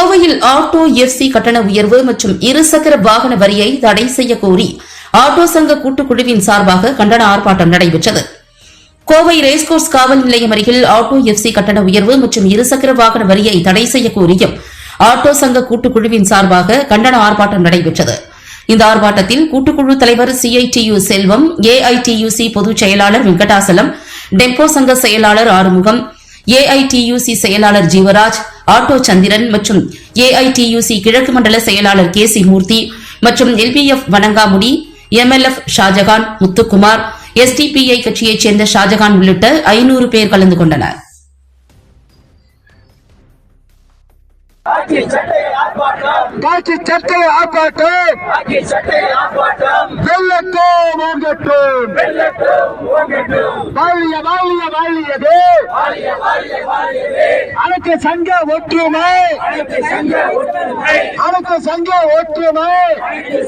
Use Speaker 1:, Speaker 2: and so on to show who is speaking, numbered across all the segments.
Speaker 1: கோவையில் auto FC கட்டண உயர்வு மற்றும் இருசக்கர வாகன வரியை தடை செய்ய கோரி ஆட்டோ சங்க கூட்டுக்குழுவின் சார்பாக கண்டன ஆர்ப்பாட்டம் நடைபெற்றது. கோவை ரேஸ்கோர்ஸ் காவல் நிலையம் அருகில் ஆட்டோ எஃப்சி கட்டண உயர்வு மற்றும் இருசக்கர வாகன வரியை தடை செய்ய கோரியும் ஆட்டோ சங்க கூட்டுக்குழுவின் சார்பாக கண்டன ஆர்ப்பாட்டம் நடைபெற்றது. இந்த ஆர்ப்பாட்டத்தில் கூட்டுக்குழு தலைவர் சிஐடியு செல்வம் ஏஐடியுசி பொதுச் செயலாளர் வெங்கடாசலம் டெம்போ சங்க செயலாளர் ஆறுமுகம் ஏஐடியுசி செயலாளர் ஜீவராஜ் ஆட்டோ சந்திரன் மற்றும் ஏஐடியூசி கிழக்கு மண்டல செயலாளர் கே சி மூர்த்தி மற்றும் LPF Vanangamudi MLF Shahjahan Muthukumar SDPI கட்சியைச் சேர்ந்த ஷாஜகான் உள்ளிட்ட ஐநூறு பேர் கலந்து கொண்டனர்.
Speaker 2: ஆட்சி சட்டை ஆர்ப்பாட்டம்.
Speaker 3: காட்சி சட்டை ஆர்ப்பாட்டம் வெள்ளத்தோம் ஓங்கட்டும் வாழிய வாழிய வாழியது அனைத்து சங்க ஒற்றுமை.
Speaker 2: அனைத்து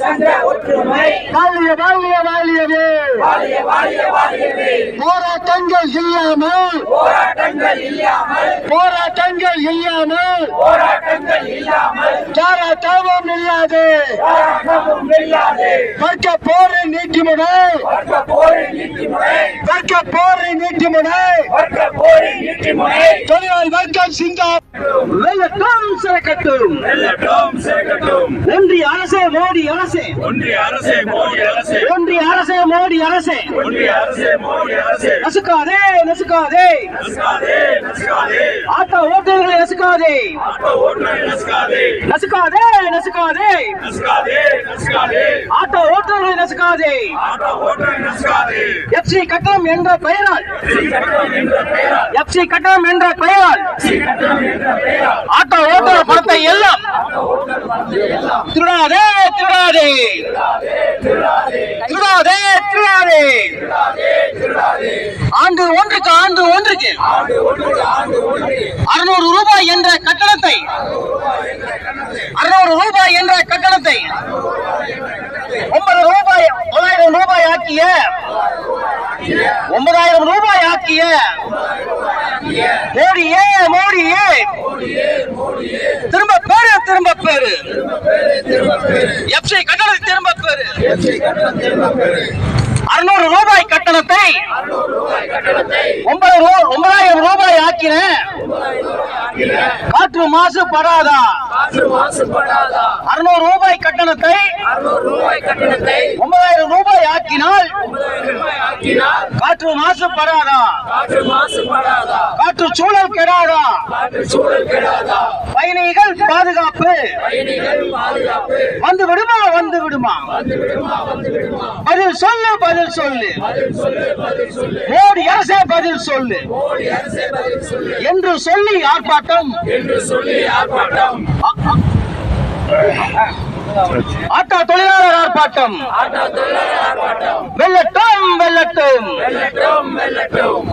Speaker 2: சங்க ஒற்றுமை.
Speaker 3: வாழிய வாழிய வாழியது போராட்டங்கள் இல்லாமல்
Speaker 2: போராட்டங்கள் இல்லாமல்
Speaker 3: போராட்டங்கள் இல்லாமல்.
Speaker 2: போராட்டங்கள் இல்லாமல்.
Speaker 3: போராட்டமும் இல்லாது. வர்க்க போரை
Speaker 2: போரின் நீதிமுறை
Speaker 3: வர்க்க போரை
Speaker 2: போரின் நீதிமுறை
Speaker 3: தொழிலாளி வர்க்கம் சிங்கா வெள்ளட்டும் சிறக்கட்டும்.
Speaker 2: வெள்ளட்டும் சேர்க்கட்டும்
Speaker 3: ஒன்றிய அரசே மோடி அரசே.
Speaker 2: ஒன்றிய அரசே மோடி அரசே.
Speaker 3: ஒன்றிய மோடி அரசே. நசுக்காதே நசுக்காதே. ஆட்டோ ஓட்டுநர்களை நசுக்காதே.
Speaker 2: நசுக்காதே.
Speaker 3: நசுக்காதே ஆட்டோ ஓட்டுநர்களை நசுக்காதே. எஃப்சி கட்டணம் என்ற பெயரால். எஃப்சி கட்டணம் என்ற பெயரால். ஆட்டோ ஓட்டுநர் பணத்தை எல்லாம் திருடாதே திருடாதே. திருடாதே திருடாதே. ஆண்டு ஒன்றுக்கு ஆண்டு ஒன்றுக்கு அறுநூறு ரூபாய் என்ற கட்டணத்தை அறுநூறு ரூபாய் என்ற கட்டணத்தை ஒன்பது ரூபாய் தொள்ளாயிரம் ரூபாய் ஆக்கிய ஒன்பதாயிரம் ரூபாய் ஆக்கிய மோடியே மோடியே. திரும்ப பேரு. திரும்ப பேரு எஃப்சி கட்டணத்தை திரும்ப பேரு அறுநூறு ரூபாய் கட்டணத்தை ஒன்பது ஒன்பதாயிரம் ரூபாய் ஆக்கின. காற்று
Speaker 2: காற்று மாசுபடாதா.
Speaker 3: அறுநூறு ரூபாய் கட்டணத்தை
Speaker 2: அறுநூறு ரூபாய் கட்டணத்தை
Speaker 3: ஒன்பதாயிரம் ரூபாய் ஆக்கினால்
Speaker 2: ஒன்பதாயிரம் ஆக்கினால்
Speaker 3: காற்று மாசுபடாதா?
Speaker 2: காற்று மாசுபடாதா?
Speaker 3: காற்று சூழல் கெடாதா?
Speaker 2: காற்று சூழல் கெடாதா?
Speaker 3: பயணிகள் பாதுகாப்பு.
Speaker 2: பயணிகள் பாதுகாப்பு.
Speaker 3: வந்து விடுமா வந்து விடுமா
Speaker 2: வந்து விடுமா வந்து விடுமா
Speaker 3: பதில் சொல்லு பதில் சொல்லு.
Speaker 2: பதில் சொல்லு பதில் சொல்லு.
Speaker 3: மோடி அரசே பதில் சொல்லு.
Speaker 2: மோடி அரசே பதில் சொல்லு.
Speaker 3: என்று சொல்லி ஆர்ப்பாட்டம்
Speaker 2: என்று சொல்லி ஆர்ப்பாட்டம்
Speaker 3: ஆட்டோ தொழிலாளர் ஆர்ப்பாட்டம். வெள்ளட்டும் வெள்ளட்டும்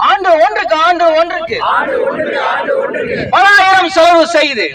Speaker 3: ஆண்டு ஒன்றுக்கு ஆண்டு ஒன்றுக்கு.
Speaker 2: ஆண்டு
Speaker 3: பலாயிரம் செலவு செய்து.